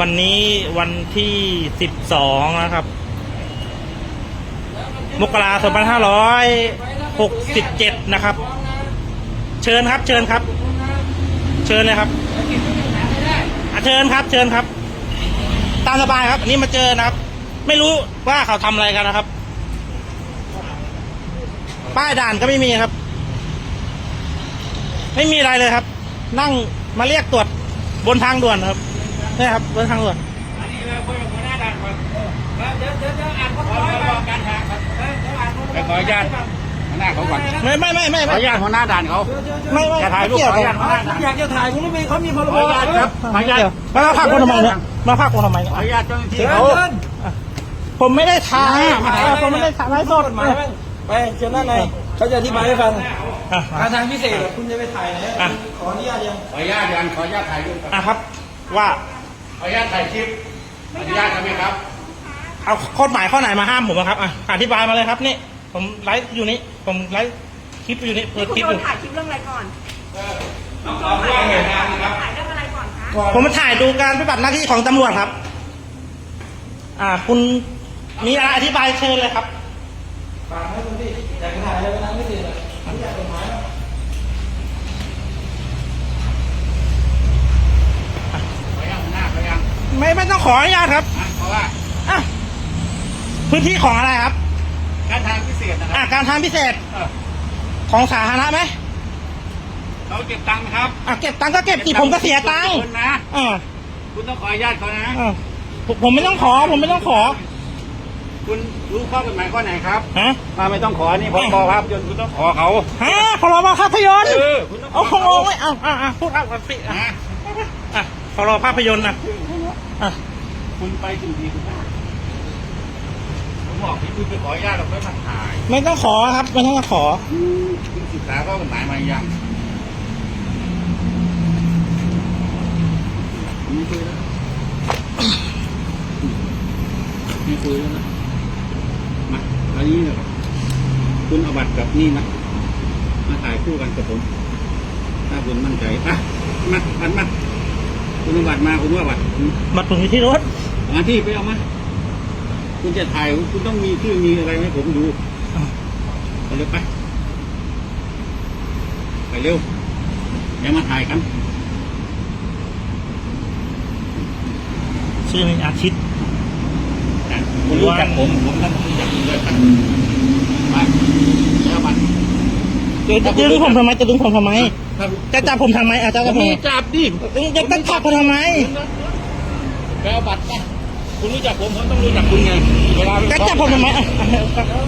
วันนี้วันที่สิบสองนะครับ มกราสองพันห้าร้อยหกสิบเจ็ดนะครับ เชิญครับ เชิญครับ เชิญเลยครับอะเชิญครับ เชิญครับ ตามสบายครับ อันนี้มาเจอนะครับ ไม่รู้ว่าเขาทำอะไรกันนะครับ ป้ายด่านก็ไม่มีครับ ไม่มีอะไรเลยครับ นั่งมาเรียกตรวจบนทางด่วนครับ นี่ครับบนทางด่วนไปขออนุญาตหัวหน้าเขาก่อนไม่ไม่ไม่ไม่ขออนุญาตหัวหน้าด่านเขาไม่ไม่จะถ่ายรูปเกี่ยวขออนุญาตกับอยากจะถ่ายคุณไม่มีเขามีพรขบออนุญาตครับขออนุญาตมาพักคนทำไมเนี่ยมาพักคนทำไมเนี่ยขออนุญาตเจ้าหน้าที่เชิญเขาเชิญผมไม่ได้ถ่ายมาถ่ายเออผมไม่ได้ถ่ายไลฟ์สดกฎหมายบ้างไปเชิญด้านในเขาจะอธิบายให้ฟังอะการทางพิเศษคุณจะไปถ่ายไหนอะขออนุญาตยังขออนุญาตยันขออนุญาตถ่ายรูปครับอะครับว่า ขออนุญาตถ่ายคลิปอนุญาตไหมครับ เอาข้อกฎหมายข้อไหนมาห้ามผมอะครับอะอธิบายมาเลยครับนี่ ผมไลฟ์อยู่นี่ ผมไลฟ์คลิปอยู่นี่เปิดคุณคลิปโดอนยู่ ถ่ายคลิปเรื่องอะไรก่อนต้องขอเรื่องเหตุการณ์นะครับ ถ่ายเรื่องอะไรก่อนคะ ผมมาถ่ายดูการปฏิบัติหน้าที่ของตำรวจครับ อ่า คุณมีอะไรอธิบายเชิญเลยครับ ฟังให้คุณพี่อยากจะถ่ายอะไรไปทางพิเศษอะอนุญาตกฎหมายบ้าง ขออนุญาตหัวหน้าเขายัง ไม่ไม่ต้องขออนุญาตครับอะเพราะว่าอะพื้นที่ของอะไรครับการทางพิเศษนะคอะรับการทางพิเศษเออของสาธารณะไหมเขาเก็บตังค์ครับอะเก็บตังค์ก็เก็บสิผมก็เสียตังค์คุณนะ อ่าคุณต้องขออนุญาตเขานะ อ่าผมผมไม่ต้องขอ ผมไม่ต้องขอคุณรู้ข้อกฎหมายข้อไหนครับ ฮะ มาไม่ต้องขอ นี่พรบภาพยนตร์คุณต้องขอเขาฮะพรบภาพยนตร์เออคุณต้องขอโอ้โหเขาไม่เอาอะอะพูดเอาอะสิอะนะอะพรบภาพยนตร์นะ อะคุณไปถึงทีคุณได้ผมบอกที่คุณไปขออนุญาตเราไม่มาถ่ายไม่ต้องขอครับ ไม่ต้องขอ คุณศึกษาข้อกฎหมายมายังมีคุยแล้วมีคุยแล้วนะมาอันนี้เนี่ยคุณเอาบัตรกับนี่นะมาถ่ายคู่กันกับผม ถ้าคุณมั่นใจอะมาบัตรมา คุณเอาบัตรมาคุณว่าบัตรมาถึงอยู่ที่รถมาที่ไปเอามา คุณจะถ่ายคุณต้องมีชื่อมีอะไรให้ผมดูไปเร็วไป ไปเร็วอย่ามาถ่ายกันชื่ออาทิตย์นะคุณรู้จักผมผมก็รู้จักคุณด้วยกันไปแล้วมันเดี๋ยว จะดึงผมทำไมจะดึงผมทำไมถ้าจะจับผมทำไมอะจะจับผมมีจับดิจะจะจับผมทำไมไปเอาบัตรไปคุณรู้จักผมผมต้องรู้จักคุณไงเวลาจะจับผมทำไมอะ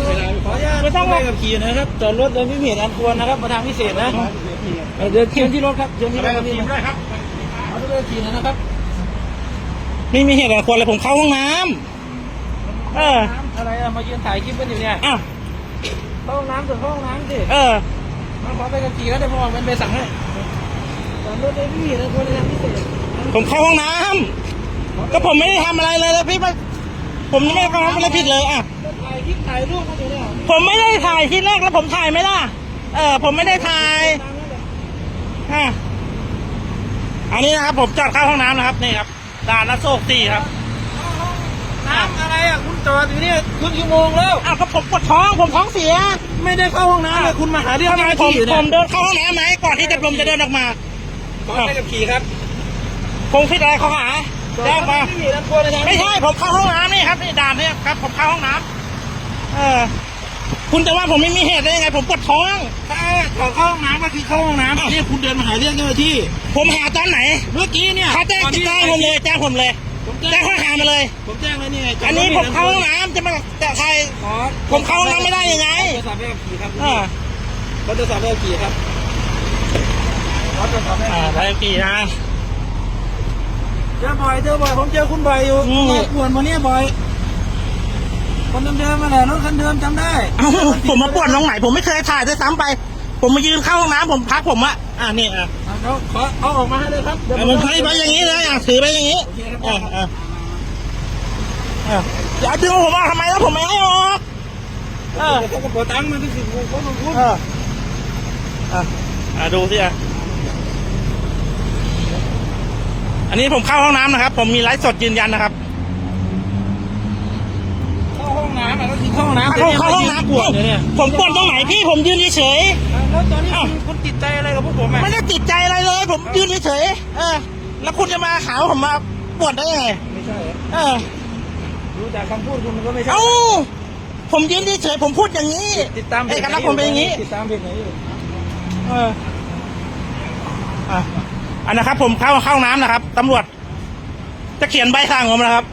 เวลาขออนุญาตไม่ต้องหรอก ใบขับขี่นะครับจอดรถโดยไม่มีเหตุอันควรนะครับมาทางพิเศษนะเออเดินเชิญที่รถครับเชิญที่ไปรถคกัรับบทีพี่มด้วยครับเอาด้วยขับขี่นะครับไม่มีเหตุอะไรควรเลยผมเข้าห้องน้ำเอออะไรอะมายืนถ่ายคลิปกันอยู่เนี่ยอ้าวเข้าห้องน้ำส่วนเข้าห้องน้ำสิเออ มาขอไปขับขี่แล้วเดี๋ยวผมออกเป็นใบสั่งให้จอดรถโดยไม่มีเหตุอันควรในทางพิเศษผมเข้าห้องน้ำก็ผมไม่ได้ทำอะไรเลยแล้วพี่มาผมยังไม่ได้ทำอะไรผิดเลยอะถ่ายคลิปถ่ายรูปมาอยู่เนี่ยผมไม่ได้ถ่ายที่แรกแล้วผมถ่ายไหมล่ะเออผมไม่ได้ถ่ายอะอันนี้นะครับ ผมจอดเข้าห้องน้ำนะครับนี่ครับด่านละโศกสี่ครับน้ำอะไรอะคุณจอดอยู่เนี่ยครึ่งชั่วโมงแล้วอ้าวก็ผมปวดท้องผมท้องเสีย ไม่ได้เข้าห้องน้ำเลยคุณมาหาเรื่องทำไมเจ้าหน้าผมที่อยู่ผเนี่ยมเดินเข้าห้องน้ำไหมก่อนที่จะลมจะเดินออกมา ขอไปขับขี่ครับผมคิดอะไรเขาหาแจ้งมา ไม่มีเหตุอันควรในทางไม่ใช่ผมเข้าห้องน้ำนี่ครับนี่ด่านนี่ครับ ผมเข้าห้องน้ำเออ คุณจะว่าผมไม่มีเหตุได้ยังไง ผมปวดท้อง ถ้าขอเข้าห้องน้ำก็คือเข้าห้องน้ำนี่คุณเดินมาหาเรื่องเจ้าหน้าที่ ผมหาตอนไหน เมื่อกี้เนี่ยเขาแจ้งตอนที่ แจ้งผมเลยแจ้งผมเลย ผมแจ้งข้อหามาเลย ผมแจ้งแล้วนี่ไงจดอันนี้รถผมเข้าห้องน้ำจะมาแต่ใครขอผมเข้าห้องน้ำไม่ได้ยังไงขอตรวจสอบใบขับขี่ครับอ่าขอตรวจสอบใบขับขี่ครับขอตรวจสอบใบขับอ่าขี่ไทยกี่นะ เจอบ่อยเจอบ่อยผมเจอคุณบ่อยอยู่อืม มาปวนวันนี้บ่อย คนเดิมๆมาแหละรถคันเดิมจำได้เอ้าผมมาปวดตรงไหนผมไม่เคยถ่ายด้วยซ้ำไป ผมมายืนเข้าห้องน้ำผมพักผมอะอ่านี่อะอะ เขาขอเอาออกมาให้เลยครับเดี๋ยวอะมันใช้ไปอย่างนี้เลยอะถือไปอย่างนี้โอเคครับอ่าอ่าอ่าอย่าดึงผมออกทำไมแล้วผมไม่ให้ออกเออเขาก็ปวดตังค์มันที่สิบหกเขาต้องพูดเอออะอะดูสิอะอันนี้ผมเข้าห้องน้ำนะครับ ผมมีไลฟ์สดยืนยันนะครับ เข้าห้องน้ำอะก็คือ เข้าห้องน้ำเข้าเข้าห้องน้ปวดเลยเนี่ยำผมปวดตรงไหนพี่ผมยืนเฉยแล้วตอนนี้อ้าวคุณคุณติดใจอะไรกับพวกผมอะๆไม่ได้ติดใจอะไรเลย ผมยืนเฉยๆเออแล้วคุณจะมาหาว่าผมมาปวดได้ยังไงไม่ใช่เหรอเออรู้จากคำพูดคุณมันก็ไม่ใช่เอ้าผมยืนเฉยๆผมพูดอย่างนี้ติดตามเพเอจกลักษณ์ผมเป็นอย่างนี้ติดตามเพจไหนอยู่เอออะอันนะครับผมเข้าเข้าห้องน้ำนะครับตำรวจจะเขียนใบสั่งผมนะครับ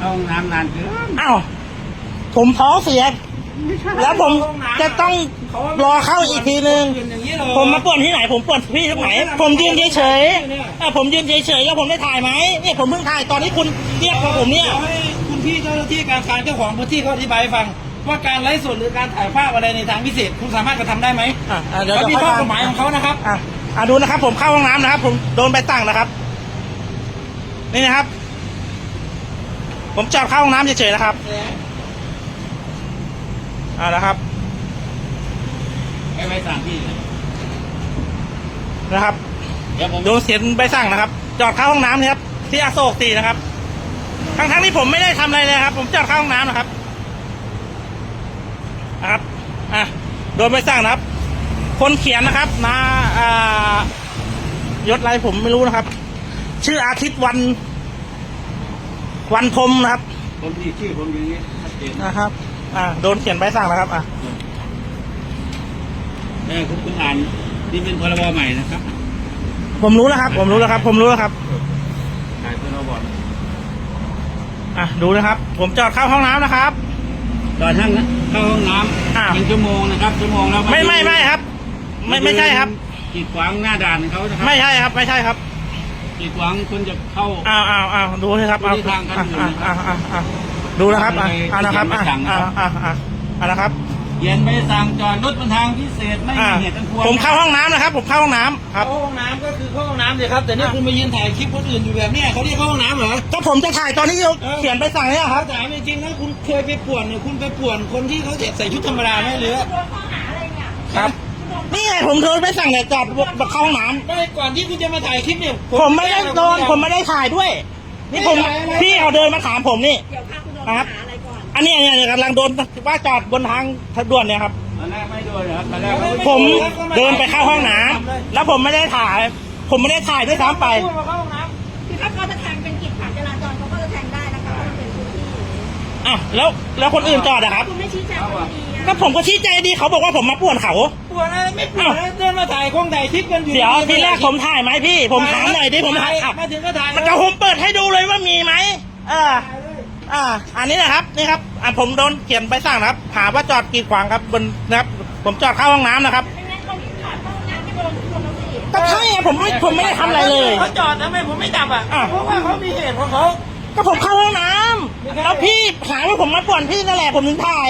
เข้าห้องน้ำนานเกินอ้าวผมท้องเสีย แล้วผมจะต้องรอเข้าอีกทีนึงอย่างนี้เลยผมมาป่วนที่ไหน ผมป่วนที่ตรงไหน ผมยืนเฉยๆเออผมยืนเฉยๆแล้วผมได้ถ่ายไหมเนี่ยผมเพิ่งถ่ายตอนที่คุณเรียกมาผมเนี่ยดี๋วให้คุณพี่เจ้าหน้าที่การการเจ้าของพื้นที่เขาอธิบายให้ฟัง ว่าการไลฟ์สดหรือการถ่ายภาพอะไรในทางพิเศษ คุณสามารถกระทำได้ไหมอะอะเดี๋ยวเขามีเดี๋ยวข้อค่อยกฎหมายของเขานะครับอะอะดูนะครับ ผมเข้าห้องน้ำนะครับ ผมโดนใบสั่งนะครับ นี่นะครับ ผมจอดเข้าห้องน้ำเฉยๆนะครับอ่านะครับไอ้ใบสั่งพี่เนี่ยนะครับเดี๋ยวผมโดนเขียนใบสั่งนะครับ จอดเข้าห้องน้ำนะครับ ที่อโศกสี่นะครับทั้งทั้งๆที่ผมไม่ได้ทำอะไรเลยครับ ผมจอดเข้าห้องน้ำนะครับนะครับอะโดนใบสั่งนะครับ คนเขียนนะครับมาอ่ายศอะไรผมไม่รู้นะครับ ชื่ออาทิตย์วัน วันพรมนะครับผมที่ชื่อผมอย่างนี้ชัดเจนนะครับ อ่าโดนเขียนใบสั่งนะครับอะเออคุณคุณอ่านนี่เป็นพรบใหม่นะครับ ผมรู้แล้วครับ ผมรู้แล้วครับ ผมรู้แล้วครับถ่ายพรบอะดูนะครับ ผมจอดเข้าห้องน้ำนะครับตอนทั้งเข้าห้องน้อ้าวำหนึ่งชั่วโมงนะครับชั่วโมงแล้วไม่ไม่ไม่ครับ ไม่ไม่ใช่ครับกีดขวางหน้าด่านเขานะครัไม่ใช่ครับ ไม่ใช่ครับ กีดขวางคนจะเข้า อ้าวอ้าวอ้าวดูเลยครับเอาดูทางกันอยู่อะนะครับอะอะอะดูนะครับอะอะนะครับอะเขียนใบสั่งอะนะครับอะอะอะนะครับเขียนใบสั่งจอดรถบนทางพิเศษไม่อะมีเหตุอันควรผมเข้าห้องน้ำนะครับ ผมเข้าห้องน้ำครับ เข้าห้องน้ำก็คือเข้าห้องน้ำเลยครับ แต่นี่คุณมายืนถ่ายคลิปคนอื่นอยู่แบบเนี้ยเขาเรียกเข้าห้องน้ำเหรอ ก็ผมจะถ่ายตอนที่เขียนใบสั่งเนี่ยคเขารับถามจริงๆนะคุณเคยไปป่วนเนี่ยคุณไปป่วนคนที่เขาใส่ชุดธรรมดาไหมหรือว่าครับ นี่ไงผมโดนใบสั่งเนี่ยจอดเข้าห้องน้ไม่ก่อนที่คุณจะมาถ่ายคลิปเนี่ยำผมไม่ได้โดนผมไม่ได้ถ่ายด้วย นี่ผมพี่เขาเดินมาถามผมนี่ เดี๋ยวค่ะคุณโดนครับหาอะไรก่อนอันนี้อันนี้กำลังโดนว่าจอดบนทางทางด่วนเนี่ยครับ ตอนแรกไม่โดนนะครับตอนแรกเขาผมเดินไปเข้าห้องน้ำแล้วผมไม่ได้ถ่าย ผมไม่ได้ถ่ายด้วยซ้ำไป พูดมาเข้าห้องน้คือถ้าเขาจะแทงเป็นกิจขวางจราจรเขาก็จะแทงได้นะคะเพราะมันเป็นพื้นที่ อะแล้วแล้วคนอื่นจอดอะครับ คุณไม่ชี้แจงคนดีอะ ก็ผมก็ชี้ใจดีเขาบอกว่าผมมาป่วนเขาำป่วนอะไรไม่ป่วนนะเดินมาถ่ายคงถ่ายคลิปกันอยู่เดี๋ยวทีแรกผมถ่ายไหมพี่ ผมถามหน่อยดิผมถ่ายอะมาถึงก็ถ่ายมันจะผมเปิดให้ดูเลยว่ามีไหมเอออ่า อันนี้นะครับนี่ครับอะผมโดนเขียนใบสั่งนะครับหาว่าจอดกีดขวางครับบนนะครับ ผมจอดเข้าห้องน้ำนะครับไม่งั้นคนที่ถอดเข้าห้องน้ำจะโดนทุกคนแล้วสิก็ใช่ไงผมไม่ผมไม่ได้ทำอะไรเลย เขาจอดทำไมผมไม่จับอะ อะ เพราะว่าเขามีเหตุของเขา ก็ผมเข้าห้องน้ำแล้วพี่หาว่าผมมาป่วนพี่นั่นแหละผมถึงถ่าย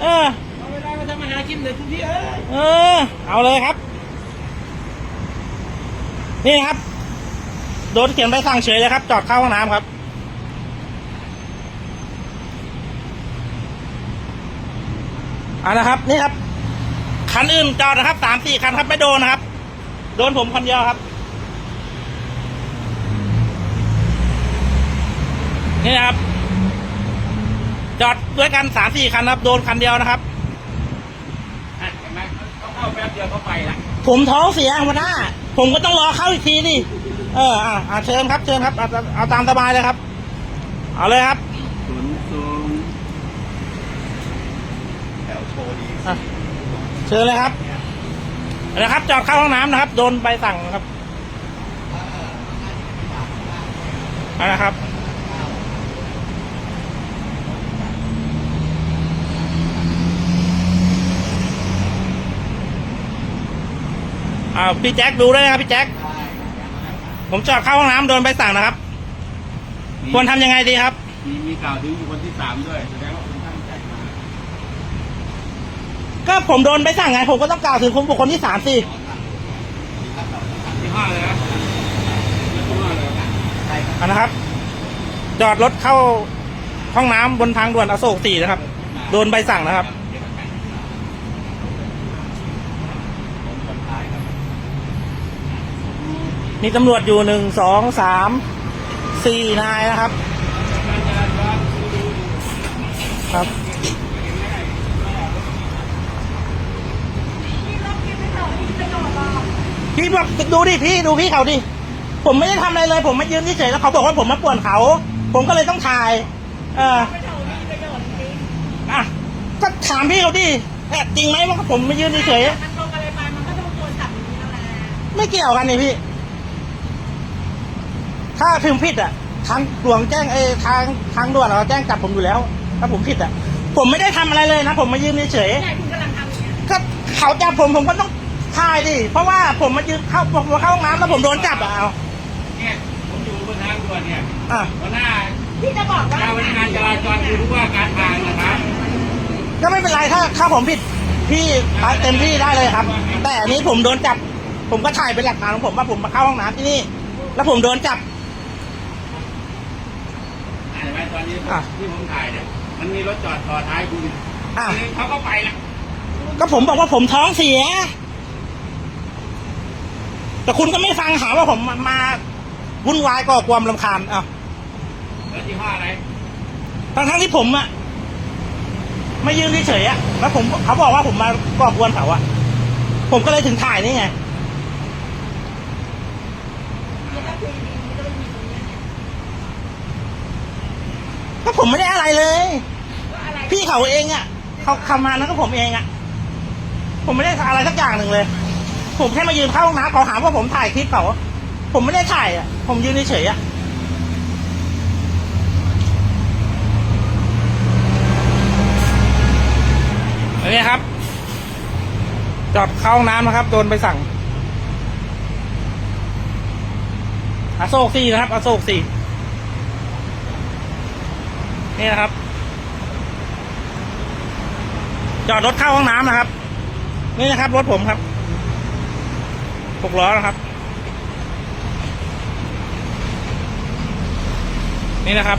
เออเอาเวลามาทำมาหากินเลยคุณพี่เอ้ยเออ เอาเลยครับ นี่นะครับ โดนเขียนใบสั่งเฉยเลยครับ จอดเข้าห้องน้ำครับ เอานะครับ นี่ครับ คันอื่นจอดนะครับ สามสี่คันครับไม่โดนนะครับ โดนผมคนเดียวครับ นี่นะครับ จอดด้วยกันสามสี่คันครับโดนคันเดียวนะครับเห็นไหมเขาเข้าแป๊บเดียวเขาไปละผมท้องเสียหัวหน้า ผมก็ต้องรอเข้าอีกทีดิเอออะอะเชิญครับเชิญครับเอาเอาตามสบายเลยครับ เอาเลยครับศูนย์ศูนย์อะเชิญเลยครับนะครับจอดเข้าห้องน้ำนะครับ โดนใบสั่งนะครับเอาละครับ อ่าพี่แจ็คดูด้วยนะครับพี่แจ็คผมจอดเข้าห้องน้ำโดนใบสั่งนะครับ ควรทำยังไงดีครับ มีมีกล่าวถึงบุคคลที่สามด้วยแสดงว่าคุณตั้งใจมาก็ผมโดนใบสั่งไง ผมก็ต้องกล่าวถึงคนบุคคลที่สามสิที่ห้าเลยนะที่ห้าเลยนะอะนะครับ จอดรถเข้าห้องน้ำบนทางด่วนอโศกสี่นะครับ โดนใบสั่งนะครับ มีตำรวจอยู่หนึ่งสองสามสี่นายนะครับ ครับพี่บอกดูดิพี่ดูพี่เขาดิผมไม่ได้ทำอะไรเลย ผมมายืนเฉยๆแล้วเขาบอกว่าผมมาป่วนเขา ผมก็เลยต้องถ่าย เอออะก็ถามพี่เขาดิเอ๊ะจริงไหมว่าผมมายืนเฉยมันลงอะไรไปมันก็ต้องโดนจับอยู่ดีแล้วแหละๆไม่เกี่ยวกันนี่พี่ ถ้าพิมพ์ผิดอะทางหลวงแจ้งเออทางทางด่วนเขาแจ้งจับผมอยู่แล้ว ถ้าผมผิดอะ ผมไม่ได้ทำอะไรเลยนะ ผมมายืนเฉยๆ เนี่ยคุณกำลังทำอย่างเงี้ยก็เขาจับผมผมก็ต้องถ่ายดิ เพราะว่าผมมายืนเข้าผมเข้าห้องน้ำแล้วผมโดนจับอะเอาเนี่ยผมอยู่บนทางด่วนเนี่ยอะหัวหน้าพี่จะบอกว่าเจ้าพนักงานจราจรคือผู้ว่าการทางนะครับก็ไม่เป็นไรถ้าถ้าผมผิดพี่เต็มที่ได้เลยครับ แต่อันนี้ผมโดนจับ ผมก็ถ่ายเป็นหลักฐานของผมว่าผมมาเข้าห้องน้ำที่นี่ แล้วผมโดนจับ เห็นไหม ตอนนี้อะที่ผมถ่ายเนี่ยมันมีรถจอดต่อท้ายคุณอะทีนี้เขาก็ไปละก็ผมบอกว่าผมท้องเสีย แต่คุณก็ไม่ฟังหาว่าผมมามาวุ่นวายก่อความรำคาญอ้าวแล้วที่ห้ออะไรทั้งทั้งๆที่ผมอะไม่ยืนเฉยๆอะแล้วผมเขาบอกว่าผมมาก่อกวนเขาอะผมก็เลยถึงถ่ายนี่ไง เนี่ยถ้าคุยดีๆก็ไม่มีตรงเนี้ยเนี่ย ก็ผมไม่ได้อะไรเลยก็อะไรพี่เขาเองอะเขาทำมานั้นก็ผมเองอะผมไม่ได้อะไรสักอย่างหนึ่งเลย ผมแค่มายืนเข้าห้องน้ำเขาหาว่าผมถ่ายคลิปเขาผมไม่ได้ถ่ายอะผมยืนเฉยๆอะอันนี้ครับ จอดเข้าห้องน้ำนะครับ โดนไปสั่งอโศกสี่นะครับอโศกสี่ นี่นะครับ จอดรถเข้าห้องน้ำนะครับ นี่นะครับรถผมครับหกล้อนะครับ นี่นะครับ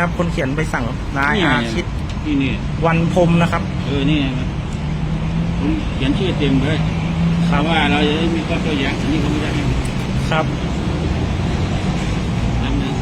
ครับ คนเขียนไปสั่งนายอาชิตที่นี่วันพรมนะครับ เออนี่ไงผมเขียนชื่อเต็มเลยคำว่าเราจะได้มีข้อตัวอย่างอันนี้เขาไม่ได้ให้ครับ นั่นนะ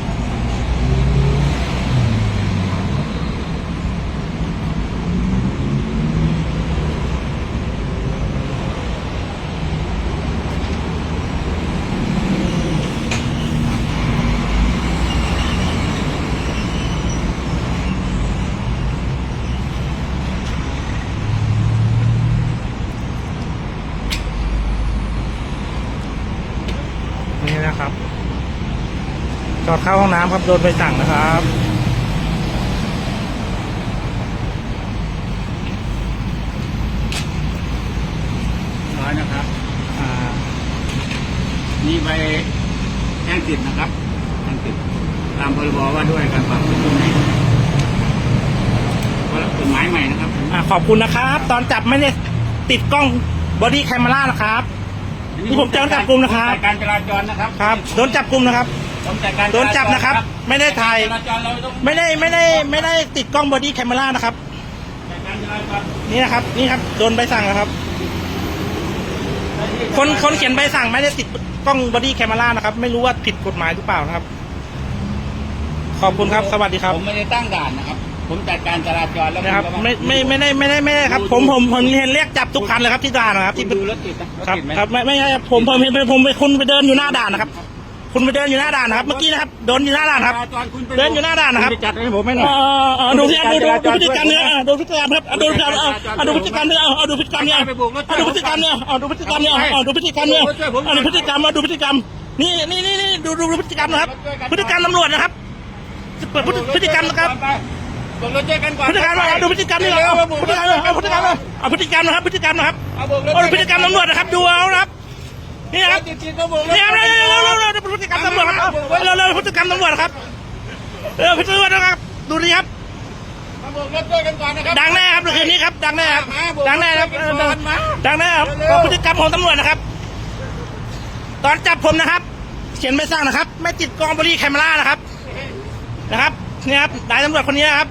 นี่นะครับ จ อดเข้าห้องน้ำครับโดนไปสั่งนะครับร้อยนะครับอ่านี่ใบแจ้งติดนะครับแจ้งติดตามพรบว่าด้วยการปรับปรุงในเพราะกฎหมายใหม่นะครับอ่าขอบคุณนะครับ ตอนจับไม่ได้ติดกล้องบอดี้แคม e รานะครับ นี่ผมจะโดนจับกุมนะครับผมจัดการจราจรนะครับ ครับ โดนจับกลุ่มนะครับผมจัดการ โดนจับนะครับ ไม่ได้ถ่ายจราจรเราต้องไม่ได้ไม่ได้ไม่ได้ติดกล้องบอดี้แคม e รานะครับจัดการจราจรนี่นะครับ นี่ครับ โดนใบสั่งนะครับ คนคนเขียนใบสั่งไม่ได้ติดกล้องบอดี้แคม e รานะครับ ไม่รู้ว่าผิดกฎหมายหรือเปล่านะครับ ขอบคุณครับสวัสดีครับ ผมไม่ได้ตั้งด่านนะครับ ผมจัดการจราจรแล้วนะครับณก็าไม่ไม่ไม่ได้ไม่ได้ไม่ได้ครับ ผมผมผมเห็นเรียกจับทุกคันเลยครับที่ด่านนะครับคุที่ณดูรถติดนะรถครับติดไหมครับไม่ไม่ใช่ครับผมผมเห็นผมเป็นคนไปเดินอยู่หน้าด่านนะครับ คุณไปเดินอยู่หน้าด่านนะครับ เมื่อกี้นะครับโดนอยู่หน้าด่านครับจราจรคุณไปเดินอยู่หน้าด่านนะครับณไปจัดให้ผมไหมเอเนี่ยอเออดูที่ดูดูดูพฤติกรรมเนี่ยอะดูพฤติกรรมครับอะดูพฤติกรรมเอาเอาดูพฤติกรรมเนี่ยเอาเอาดูพฤติกรรมเนี่ยเอาดูพฤติกรรมเนี่ยเอาดูพฤติกรรมเนี่ยเอาดูพฤติกรรมเนี่ยเอาดูพฤติกรรมเอาดูพฤติกรรมนี่นี่นี่นี่ดูดูดูพฤติกรรมนะครับ พฤติกรรมตำรวจนะครับจะเปิดพฤติกรรมนะครับบอกรถเจอกันก่อนพฤติกรรมเอาดูพฤติกรรมนี่เอาพฤติกรรมเอาพฤติกรรมเอาพฤติกรรมนะครับพฤติกรรมนะครับเอาบอกรถเอาดูพฤติกรรมตำรวจนะครับดูเอานะครับ นี่นะครับนี่ครับเร็วเร็วเร็วเร็วเร็วพฤติกรรมตำรวจครับเร็วเร็วพฤติกรรมตำรวจครับเออพฤติกรรมนะครับ ดูดิครับมาบอกรถเจอกันก่อนนะครับดังแน่ครับคืนนี้ครับ ดังแน่ครับดังแน่ครับดังแน่ครับพฤติกรรมของตำรวจนะครับ ตอนจับผมนะครับ เขียนไม่สร้างนะครับ ไม่ติดกล้องบอดี้แคมรานะครับ นะครับนี่ครับนายตำรวจคนนี้นะครับ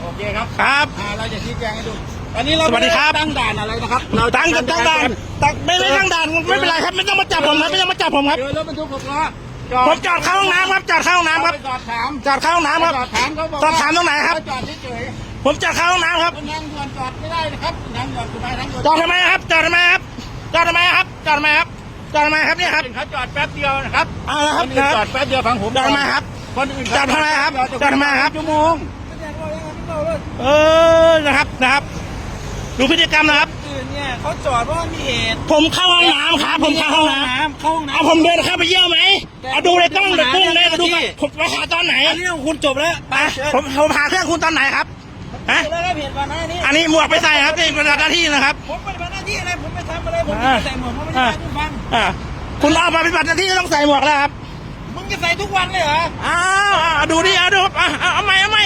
โอเคครับครับเราจะชี้แจงให้ดู อนนี้เราสวัสดีครับ ตั้งด่านอะไรนะครับ เราจะตั้งกับตั้งด่านตั้งไม่ไม่ตั้งด่านไม่เป็นไรครับ ไม่ต้องมาจับผมครับไม่ต้องมาจับผมครับเจอรถบรรทุกหกล้อผมจอดเข้าห้องน้ำครับจอดเข้าห้องน้ำครับไปจอดถามจอดเข้าห้องน้ำครับจอดถามเขาบอกจอดถามตรงไหนครับจอดเฉยผมจอดเข้าห้องน้ำครับๆคนทางด่วนจอดไม่ได้นะครับทางด่วนคุณไปทางด่วนจอดทำไมครับจอดทำไมครับจอดทำไมครับจอดทำไมครับจอดทำไมครับเนี่ยครับเขาจอดแป๊บเดียวนะครับเอาละคครับนอื่นคจอรัดบแป๊บเดียวฟังผมจอดทำไมครับคนอื่นจอดทำไมครับจอดทำไมครับชั่วโมงเออนะครับนะครับ ดูพฤติกรรมนะครับ อื่นเนี่ยเขาจอดเพราะว่ามีเหตุ ผมเข้าห้องน้ำครับ ผมเข้าห้องน้ำเข้าห้องน้ำเอาผมเดินเข้าไปเยี่ยวไหมเอาดูในกล้องในกล้องเลยดูไปผมมาหาตอนไหนอันนี้ของคุณจบแล้วไปอะเชิญผมผมหาเครื่องคุณตอนไหนครับฮะแล้วรับเหตุวันนั้นนี่อันนี้หมวกไปใส่ครับนี่เป็นหน้าที่นะครับผมปฏิบัติหน้าที่อะไรผมไม่ทำอะไรผมไม่อ่าใส่หมวกผมไม่ได้ทุกฟังอ่าคุณออกมาปฏิบัติหน้าที่ก็ต้องใส่หมวกแล้วครับมึงจะใส่ทุกวันเลยเหรออ้าวอ่าดูดิเอาดูอะเอาเอาใหม่เอาใหม่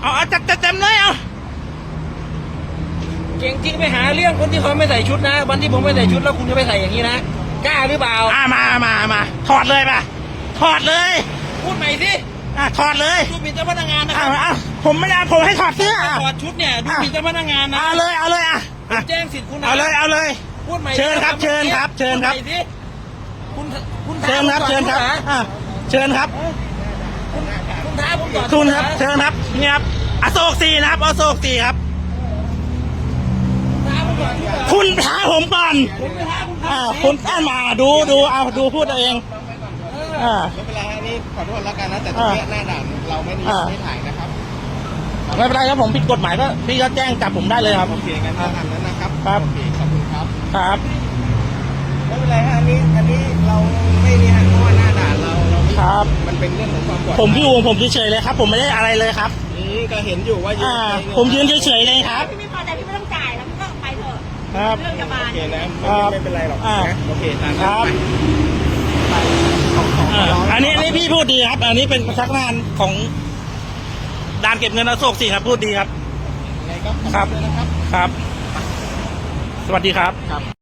เอาเอาจัดจัดเต็มเลยเอา เก่งจริงไปหาเรื่องคนที่เขาไม่ใส่ชุดนะ วันที่ผมไม่ใส่ชุดแล้วคุณจะไปใส่อย่างนี้นะกล้าหรือเปล่าอ่ามามามาถอดเลยป่ะถอดเลยพูดใหม่สิอะถอดเลยดูหมิ่นเจ้าพนักงานนะคอ่ารับอะผมไม่ได้ผมให้ถอดเสื้ออะถอดชุดเนี่ยดูหมิ่นเจ้าพนักงานนะเอาเลยเอาเลยอะอะแจ้งสิทธิ์คุณนะเอาเลยเอาเลย พูดใหม่เชิญครับเชิญครับเชิญครับ พูดใหม่สิคุณคุณเชิญครับเชิญครับอะเชิญครับคุณท้าผมก่อนคุณครับเชิญครับนี่ครับอโศกสีนะครับอโศกสีครับท้าผมก่อน คุณท้าผมก่อนผมไม่ท้าคุณอ่าคุณอ่ามาดูดูเอาดูพูดเอาเองอ่าไม่เป็นไรอันนี้ขอโทษแล้วกันนะแต่อ่าตรงเนี้ยหน้าด่านเราไม่ได้อ่าไม่ถ่ายนะครับไม่เป็นไรครับผมผิดกฎหมายก็พี่ก็แจ้งจับผมได้เลยครับโอเคงั้นก็ทำนั้นนะครับครับโอเคขอบคุณครับครับไม่เป็นไรฮะอันนี้อันนี้เราไม่นี่ฮะเพราะว่าหน้าด่านเราเราไม่ครับมันเป็นเรื่องของความปลอดภัยผมอยู่ของผมเฉยๆเลยครับ ผมไม่ได้อะไรเลยครับอืมก็เห็นอยู่ว่ายืนอ่าใช้เงินผมยืนเฉยๆเลยครับ ครับเรื่องจะบาโอนเคนะครับไม่เป็นไรหรอกอ่านะโอเคตามคนั้นรับไปของของอ่าร้องอันนี้อันนี้พี่พูดดีครับ อันนี้เป็นชักงานของด่านเก็บเงินอโศกสิครับพูดดีครับยังไงก็ขอบครับคุณด้วยนะครับครับ สวัสดีครับครับ